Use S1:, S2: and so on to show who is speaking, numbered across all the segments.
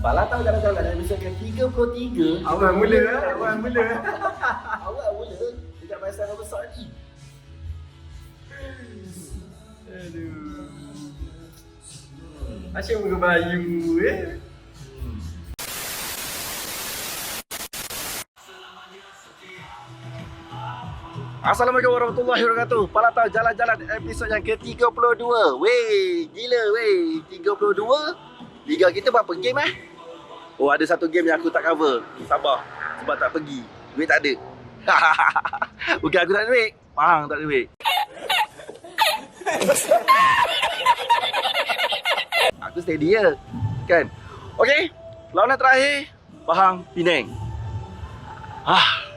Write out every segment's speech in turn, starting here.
S1: Pala tahu jalan-jalan dan episod yang 33
S2: Awal mula, awal mula.
S1: Awal mula. Dekat yang besar ni
S2: Aduh. Asyik muka bayu eh.
S1: Assalamualaikum warahmatullahi wabarakatuh. Pala tahu jalan-jalan episod yang ke-32 Wey, gila wey 32 Liga kita berapa game eh? Oh ada satu game yang aku tak cover. Sabar. Sebab tak pergi. Duit tak ada. Bukan aku tak ada duit. Faham tak ada duit. Aku steady je. Kan? Okay Lawanan terakhir. Pahang Penang. Ah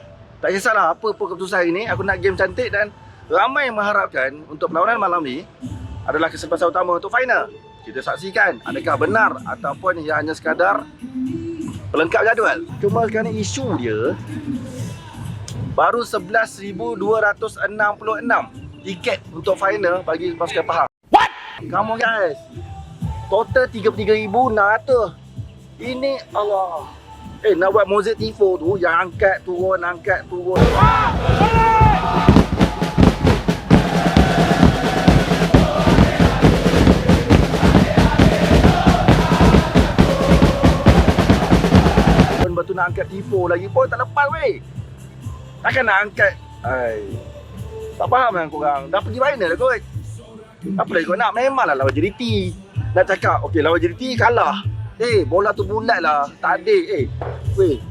S1: tak kisahlah apa pun keputusan hari ni Aku nak game cantik dan Ramai yang mengharapkan Untuk perlawanan malam ni Adalah kesempatan utama untuk final. Kita saksikan Adakah benar Ataupun ia hanya sekadar Pelengkap jadual Cuma sekarang ni isu dia Baru 11,266 Tiket untuk final Bagi pasukan Pahang. What? On guys. Total 33,600 Ini Allah. Eh nak buat Mozart Tifo tu Yang angkat turun Angkat turun. Lepas angkat Tifo lagi. Pun tak lepas weh. Takkan nak angkat. Ay. Tak faham kan korang. Dah pergi final dah kot. Apa lagi kau nak? Memanglah lawan JDT Nak cakap Okay lawan JDT kalah. Eh bola tu bulat lah. Tak ada eh Weh.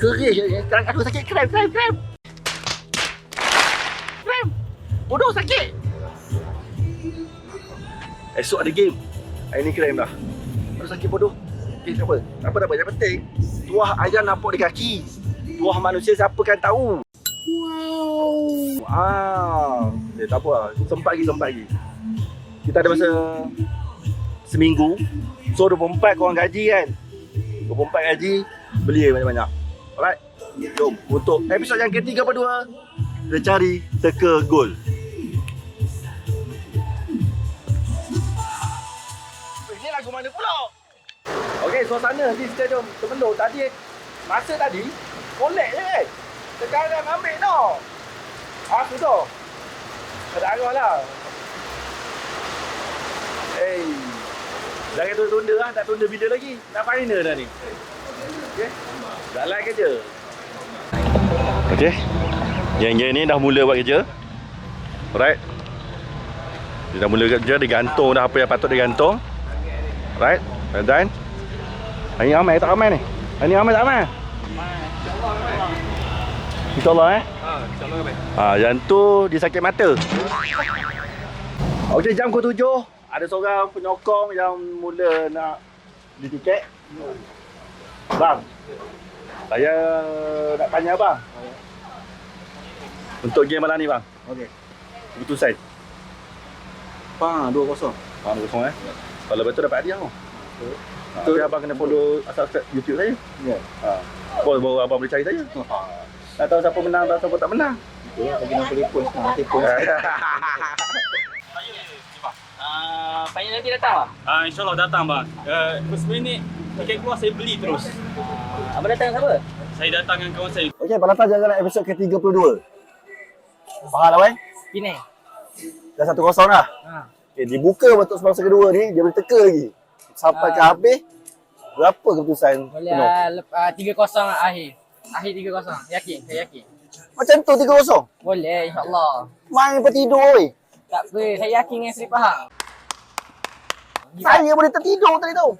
S1: Kerih Sekarang aku sakit. Krem krem krem Krem Bodoh sakit. Esok ada game. Hari ni krem dah. Aduh sakit bodoh. Okay tak apa Tak apa tak apa Yang penting Tuah ayam nampak di kaki. Tuah manusia siapa kan tahu? Wow. Ah, eh, tak apa. Lah. Sempat lagi, sempat lagi. Kita ada masa Seminggu. So 24 korang gaji kan? 24 gaji Beli banyak-banyak. Alright. Jom Untuk episod yang ke-32 Kita cari teka gol Okey, suasana di stadium Temenur tadi. Masa tadi Kolek je kan Sekarang ambil tau Aku tu Ada arah lah. Hey. Jangan tunda-tunda lah, tak tunda bila lagi. Nak final dah ni. Okay Jalan kerja. Okay Geng-geng ni dah mula buat kerja. Alright. Dia dah mula kerja, dia gantung dah apa yang patut dia gantung. Alright. Dan Hari ni ramai tak ramai ni? Hari ni ramai tak ramai? InsyaAllah eh Ha, yang tu dia sakit mata. Okey, jam pukul tujuh. Ada seorang penyokong yang mula nak beli tiket. Bang. Saya nak tanya bang. Untuk game malam ni bang.
S2: Okey.
S1: Keputusan.
S2: Pang 2-0.
S1: Bang kosong eh. Kalau betul dapat hadiah tu. Ha, tapi abang kena follow subscribe YouTube saya.
S2: Ya.
S1: Ha. Baru, baru abang boleh cari saya. Nak tahu siapa menang dan siapa tak menang.
S2: Okey, lagi nak boleh post nanti post.
S3: Ah, Panggil nanti datang lah.
S4: Ah, InsyaAllah datang bang. Uh, first minute tiket keluar saya beli terus.
S3: Abang datang dengan siapa?
S4: Saya datang dengan kawan saya.
S1: Okey, Balata jalan episod ke-32. Faham lah, Wan?
S3: Penang.
S1: Dah 1-0 dah.
S3: Ha.
S1: Okay, dibuka untuk semasa kedua ni, dia boleh teka lagi. Sampai ke
S3: Ah.
S1: habis, berapa keputusan
S3: Boleh
S1: penuh?
S3: ah, lep- ah, 3-0 lah akhir. Akhir 3-0. Yakin, saya yakin.
S1: Macam tu 3-0.
S3: Boleh insyaAllah.
S1: Main lepas tidur, oi.
S3: Tak apa, saya yakin dengan Seri Pahang.
S1: Saya boleh tertidur tadi tu.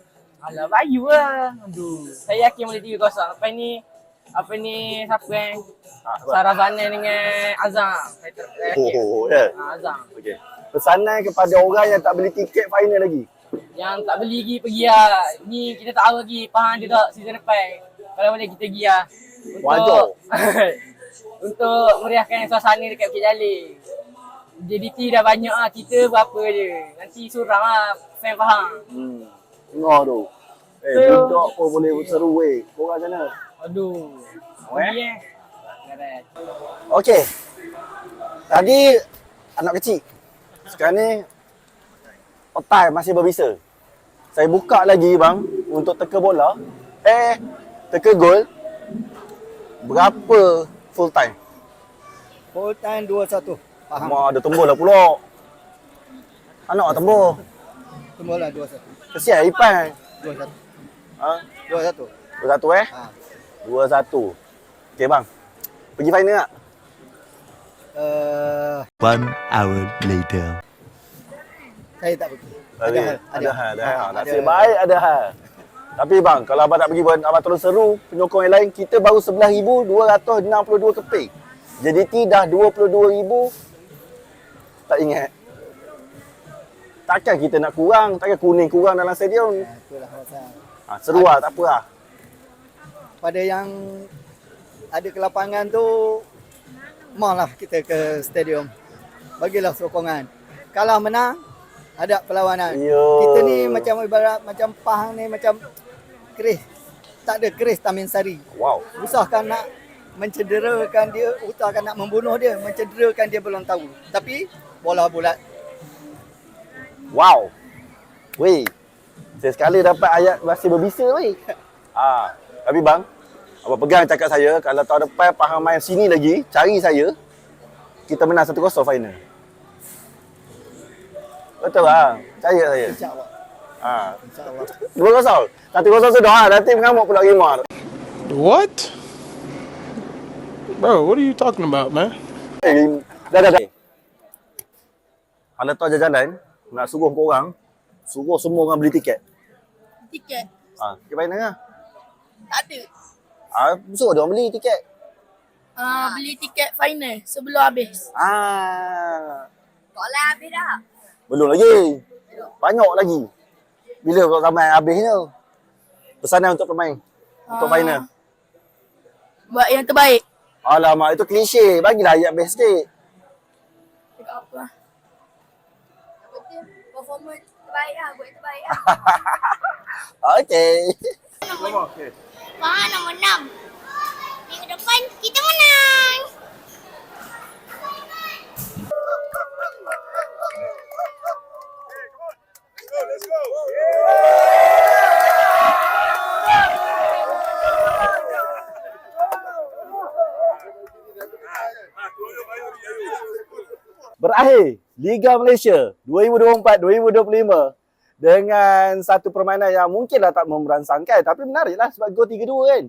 S3: Alah, bayu lah. Aduh. Saya yakin boleh 3-0. Lepas ni, apa ni, siapa yang
S1: Ha,
S3: Sarazana dengan Azam. Saya, saya
S1: oh, oh, oh, ya.
S3: Ah, Azam.
S1: Okey. Pesanan kepada orang yang tak beli tiket final lagi.
S3: Yang tak beli lagi pergi lah. Ni kita tak tahu lagi Pahang dia tak season depan. Kalau boleh kita pergi lah.
S1: Wajar.
S3: untuk meriahkan suasana dekat Bukit Jalil. JDT dah banyak lah. Kita berapa je. Nanti suram lah fan Pahang.
S1: Hmm. Tengok tu. Eh,
S3: So-
S1: budak pun boleh seru weh. Korang macam mana?
S3: Aduh.
S1: Oh, eh?
S3: Eh.
S1: Okey. Tadi anak kecil. Sekarang ni otak masih berbisa. Saya buka lagi bang. untuk teka bola, eh teka gol, berapa full time?
S5: Full time 2-1. Faham?
S1: Mak ada tembul lah pula. Anak lah tembul.
S5: Semua lah 2-1.
S1: Kesian Ipan.
S5: 2-1.
S1: Ha?
S5: 2-1.
S1: Dua satu eh?
S5: Ha.
S1: Dua satu. Okey bang. Pergi final tak?
S5: Uh,
S6: One hour later.
S5: Saya tak pergi.
S1: Ada
S5: hal,
S1: Ada hal. Ada hal.
S5: Ha,
S1: Nasib baik ada hal. Tapi bang, kalau abang tak pergi pun, abang terus seru penyokong yang lain. Kita baru 11,262 keping. JDT dah 22,000. Tak ingat. Takkan kita nak kurang, takkan kuning kurang dalam stadium.
S5: Ha, itulah pasal.
S1: Ha, seru lah, tak apa lah.
S5: Pada yang ada ke lapangan tu, malah kita ke stadium. Bagilah sokongan. Kalah menang, ada perlawanan.
S1: Yo.
S5: Kita ni macam ibarat macam Pahang ni macam keris. Tak ada keris Tamin Sari.
S1: Wow.
S5: Usahkan nak mencederakan dia, usahkan nak membunuh dia, mencederakan dia belum tahu. Tapi bola bulat.
S1: Wow. Weh. Saya sekali dapat ayat bahasa berbisa weh. Ah, tapi bang, abang pegang cakap saya kalau tahun depan Pahang main sini lagi, cari saya. Kita menang 1-0 final. Betul bang. Percaya saya.
S5: InsyaAllah.
S1: Ah,
S5: InsyaAllah.
S1: 2-0. 1-0 sudah ha. Nanti mengamuk pula Rimah.
S7: What? Bro, what are you talking about, man?
S1: Eh, dah dah dah. Kalau tahu jalan nak suruh kau orang, suruh semua orang beli tiket.
S8: tiket
S1: Ah, tiket lah.
S8: tak ada.
S1: Ah, suruh dia orang beli tiket.
S8: Uh, beli tiket final sebelum habis.
S1: Ah,
S8: Tak lah habis dah.
S1: Belum lagi. Banyak lagi. Bila kau ramai habisnya? Pesanan untuk pemain. Untuk
S8: Ah.
S1: final.
S8: Buat yang terbaik.
S1: Alamak, itu klise. Bagilah ayat best sikit.
S8: Cakap apa lah. Yang penting performance terbaik lah. Buat yang terbaik lah.
S1: Okey.
S9: Faham nombor 6. Minggu depan kita menang.
S1: Berakhir Liga Malaysia 2024-2025 dengan satu permainan yang mungkinlah tak memberansangkan tapi menariklah sebab gol 3-2 kan.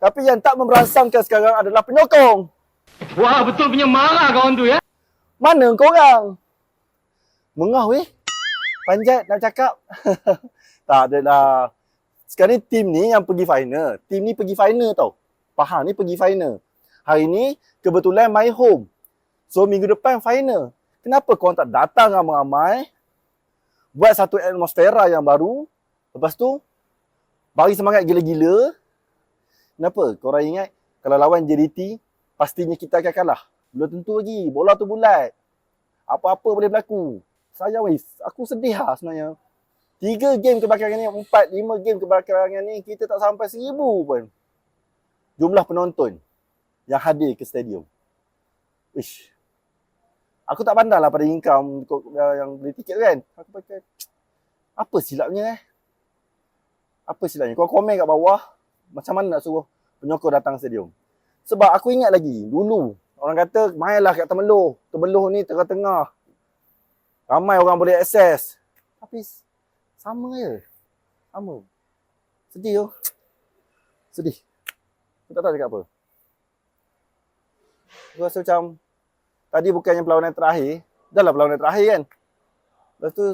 S1: Tapi yang tak memberansangkan sekarang adalah penyokong.
S3: Wah, betul punya marah kawan tu ya.
S1: Mana korang? Mengah weh. Panjat nak cakap. tak adalah. Sekarang ni tim ni yang pergi final. Tim ni pergi final tau. Pahang ni pergi final. Hari ni kebetulan my home. So minggu depan final. Kenapa korang tak datang ramai-ramai? Buat satu atmosfera yang baru. Lepas tu bagi semangat gila-gila. Kenapa? Korang ingat kalau lawan JDT pastinya kita akan kalah. Belum tentu lagi. Bola tu bulat. Apa-apa boleh berlaku. Sayang wis. Aku sedih lah sebenarnya. Tiga game kebakaran ni, empat, lima game kebakaran ni, kita tak sampai seribu pun. Jumlah penonton yang hadir ke stadium. Ish. Aku tak pandang lah pada income kau- yang beli tiket tu kan. Aku pakai, apa silapnya eh? Apa silapnya? Kau komen kat bawah, macam mana nak suruh penyokong datang stadium. Sebab aku ingat lagi, dulu orang kata mainlah kat Temeloh. Temeloh ni tengah-tengah. Ramai orang boleh akses. Tapi sama je. Sama. Sedih tu. Sedih. Aku tak tahu cakap apa. Aku rasa macam tadi bukannya perlawanan terakhir. Dah lah perlawanan terakhir kan. Lepas tu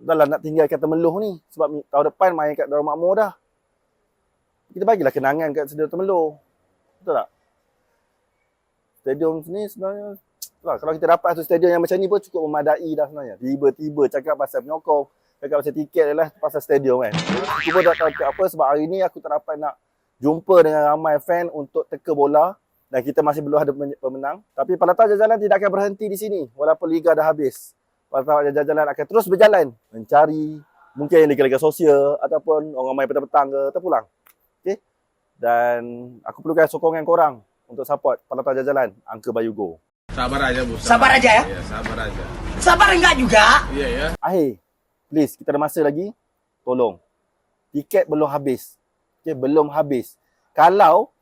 S1: dah lah nak tinggalkan Temeloh ni. Sebab tahun depan main kat Darul Makmur dah. Kita bagilah kenangan kat Stadium Temeloh. Betul tak? Stadium ni sebenarnya lah, kalau kita dapat satu stadium yang macam ni pun cukup memadai dah sebenarnya. Tiba-tiba cakap pasal penyokong, cakap pasal tiket adalah pasal stadium kan. Cuba tak tahu apa sebab hari ni aku tak dapat nak jumpa dengan ramai fan untuk teka bola dan kita masih belum ada pemen- pemenang. Tapi Palatau Jajalan tidak akan berhenti di sini walaupun liga dah habis. Palatau Jajalan akan terus berjalan mencari mungkin liga-liga sosial ataupun orang main petang-petang ke terpulang. Okey? Dan aku perlukan sokongan korang untuk support Palatau Jajalan Angka Bayu Go.
S4: Sabar aja, Bu.
S10: Sabar aja ya?
S4: Ya, sabar aja.
S10: Sabar enggak juga?
S4: Iya ya.
S1: Akhir, please kita ada masa lagi. Tolong tiket belum habis. Okay, belum habis. Kalau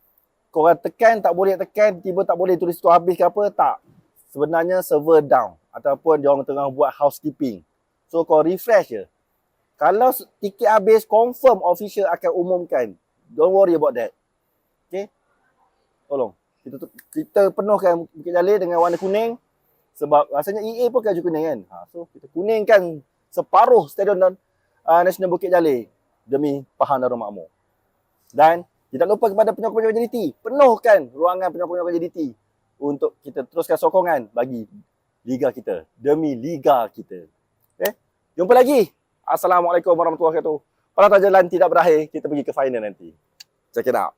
S1: korang tekan tak boleh tekan, tiba tak boleh tulis tu habis ke apa, tak. Sebenarnya server down ataupun dia orang tengah buat housekeeping. So kau refresh je. Kalau tiket habis, confirm official akan umumkan. Don't worry about that. Okay? Tolong. Kita kita penuhkan Bukit Jalil dengan warna kuning sebab rasanya EA pun kaju kuning kan. Ha, so kita kuningkan separuh stadion dan uh, National Bukit Jalil demi Pahang Darul Makmur. Dan tidak lupa kepada penyokong-penyokong JDT, penuhkan ruangan penyokong-penyokong JDT untuk kita teruskan sokongan bagi liga kita, demi liga kita. Okay? Jumpa lagi. Assalamualaikum warahmatullahi wabarakatuh. Perang jalan tidak berakhir, kita pergi ke final nanti. Check it out.